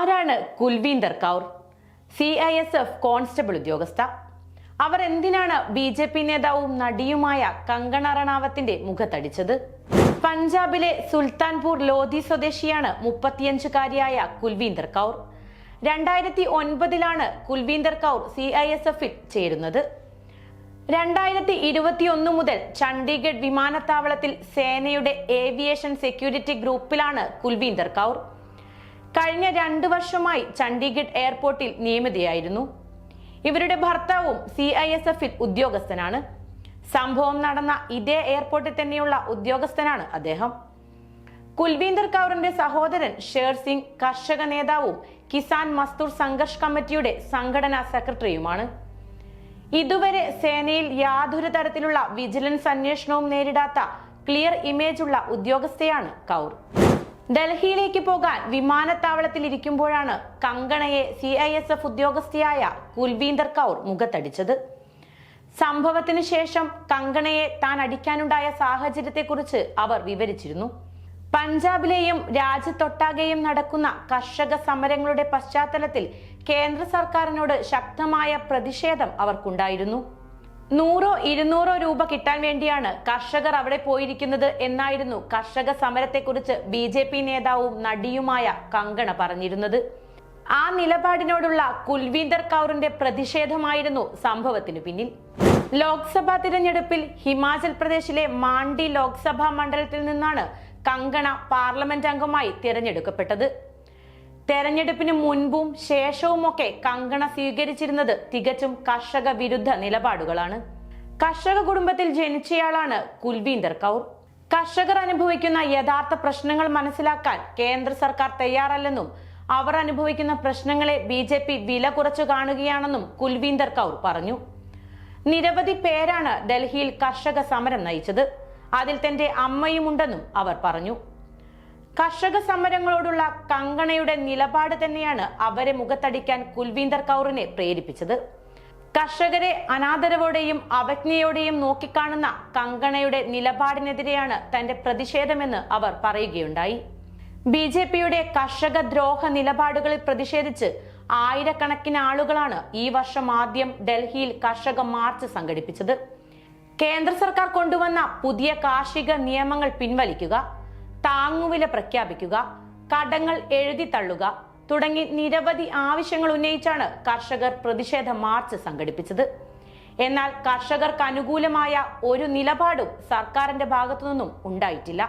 ആരാണ് Kulwinder Kaur? C I S F constable ഉദ്യോഗസ്ഥ. അവർ എന്തിനാണ് ബി ജെ പി നേതാവും നടിയുമായ കങ്കണ റണാവത്തിന്റെ മുഖത്തടിച്ചത്? പഞ്ചാബിലെ സുൽത്താൻപൂർ ലോധി സ്വദേശിയാണ് മുപ്പത്തിയഞ്ചുകാരിയായ കുൽവീന്ദർ കൗർ. രണ്ടായിരത്തി ഒൻപതിലാണ് Kulwinder Kaur C I S എഫിൽ ചേരുന്നത്. രണ്ടായിരത്തി ഇരുപത്തിയൊന്ന് മുതൽ ചണ്ഡീഗഡ് വിമാനത്താവളത്തിൽ സേനയുടെ ഏവിയേഷൻ സെക്യൂരിറ്റി ഗ്രൂപ്പിലാണ് കുൽവീന്ദർ കൗർ. കഴിഞ്ഞ രണ്ടു വർഷമായി ചണ്ഡീഗഡ് എയർപോർട്ടിൽ നിയമിതയായിരുന്നു. ഇവരുടെ ഭർത്താവും സി ഐ എസ് എഫിൽ ഉദ്യോഗസ്ഥനാണ്. സംഭവം നടന്ന ഇതേ എയർപോർട്ടിൽ തന്നെയുള്ള ഉദ്യോഗസ്ഥനാണ് അദ്ദേഹം. കുൽവീന്ദർ കൗറിന്റെ സഹോദരൻ ഷേർ സിംഗ് കർഷക നേതാവും കിസാൻ മസ്തൂർ സംഘർഷ് കമ്മിറ്റിയുടെ സംഘടനാ സെക്രട്ടറിയുമാണ്. ഇതുവരെ സേനയിൽ യാതൊരു തരത്തിലുള്ള വിജിലൻസ് അന്വേഷണവും നേരിടാത്ത ക്ലിയർ ഇമേജ് ഉള്ള ഉദ്യോഗസ്ഥയാണ് കൗർ. ഡൽഹിയിലേക്ക് പോകാൻ വിമാനത്താവളത്തിൽ ഇരിക്കുമ്പോഴാണ് കങ്കണയെ സി ഐ എസ് എഫ് ഉദ്യോഗസ്ഥയായ കുൽവീന്ദർ കൗർ മുഖത്തടിച്ചത്. സംഭവത്തിന് ശേഷം കങ്കണയെ താൻ അടിക്കാനുണ്ടായ സാഹചര്യത്തെക്കുറിച്ച് അവർ വിവരിച്ചിരുന്നു. പഞ്ചാബിലെയും രാജ്യത്തൊട്ടാകെയും നടക്കുന്ന കർഷക സമരങ്ങളുടെ പശ്ചാത്തലത്തിൽ കേന്ദ്ര സർക്കാരിനോട് ശക്തമായ പ്രതിഷേധം അവർക്കുണ്ടായിരുന്നു. നൂറോ ഇരുന്നൂറോ രൂപ കിട്ടാൻ വേണ്ടിയാണ് കർഷകർ അവിടെ പോയിരിക്കുന്നത് എന്നായിരുന്നു കർഷക സമരത്തെക്കുറിച്ച് ബി ജെ പി നേതാവും നടിയുമായ കങ്കണ പറഞ്ഞിരുന്നത്. ആ നിലപാടിനോടുള്ള കുൽവീന്ദർ കൗറിന്റെ പ്രതിഷേധമായിരുന്നു സംഭവത്തിന് പിന്നിൽ. ലോക്സഭാ തിരഞ്ഞെടുപ്പിൽ ഹിമാചൽ പ്രദേശിലെ മാണ്ഡി ലോക്സഭാ മണ്ഡലത്തിൽ നിന്നാണ് കങ്കണ പാർലമെന്റ് അംഗമായി തിരഞ്ഞെടുക്കപ്പെട്ടത്. തെരഞ്ഞെടുപ്പിന് മുൻപും ശേഷവുമൊക്കെ കങ്കണ സ്വീകരിച്ചിരുന്നത് തികച്ചും കർഷക വിരുദ്ധ നിലപാടുകളാണ്. കർഷക കുടുംബത്തിൽ ജനിച്ചയാളാണ് കുൽവീന്ദർ കൗർ. കർഷകർ അനുഭവിക്കുന്ന യഥാർത്ഥ പ്രശ്നങ്ങൾ മനസ്സിലാക്കാൻ കേന്ദ്ര സർക്കാർ തയ്യാറല്ലെന്നും അവർ അനുഭവിക്കുന്ന പ്രശ്നങ്ങളെ ബി ജെ പി വില കുറച്ചു കാണുകയാണെന്നും കുൽവീന്ദർ കൗർ പറഞ്ഞു. നിരവധി പേരാണ് ഡൽഹിയിൽ കർഷക സമരം നയിച്ചത്. അതിൽ തന്റെ അമ്മയുമുണ്ടെന്നും അവർ പറഞ്ഞു. കർഷക സമരങ്ങളോടുള്ള കങ്കണയുടെ നിലപാട് തന്നെയാണ് അവരെ മുഖത്തടിക്കാൻ കുൽവീന്ദർ കൗറിനെ പ്രേരിപ്പിച്ചത്. കർഷകരെ അനാദരവോടെയും അവജ്ഞയോടെയും നോക്കിക്കാണുന്ന കങ്കണയുടെ നിലപാടിനെതിരെയാണ് തന്റെ പ്രതിഷേധമെന്ന് അവർ പറയുകയുണ്ടായി. ബി ജെ പിയുടെ കർഷക ദ്രോഹ നിലപാടുകളിൽ പ്രതിഷേധിച്ച് ആയിരക്കണക്കിന് ആളുകളാണ് ഈ വർഷം ആദ്യം ഡൽഹിയിൽ കർഷക മാർച്ച് സംഘടിപ്പിച്ചത്. കേന്ദ്ര സർക്കാർ കൊണ്ടുവന്ന പുതിയ കാർഷിക നിയമങ്ങൾ പിൻവലിക്കുക താങ്ങുവില പ്രഖ്യാപിക്കുക കടങ്ങൾ എഴുതി തള്ളുക തുടങ്ങി നിരവധി ആവശ്യങ്ങൾ ഉന്നയിച്ചാണ് കർഷകർ പ്രതിഷേധ മാർച്ച് സംഘടിപ്പിച്ചത്. എന്നാൽ കർഷകർക്ക് അനുകൂലമായ ഒരു നിലപാടും സർക്കാരിന്റെ ഭാഗത്തു നിന്നും ഉണ്ടായിട്ടില്ല.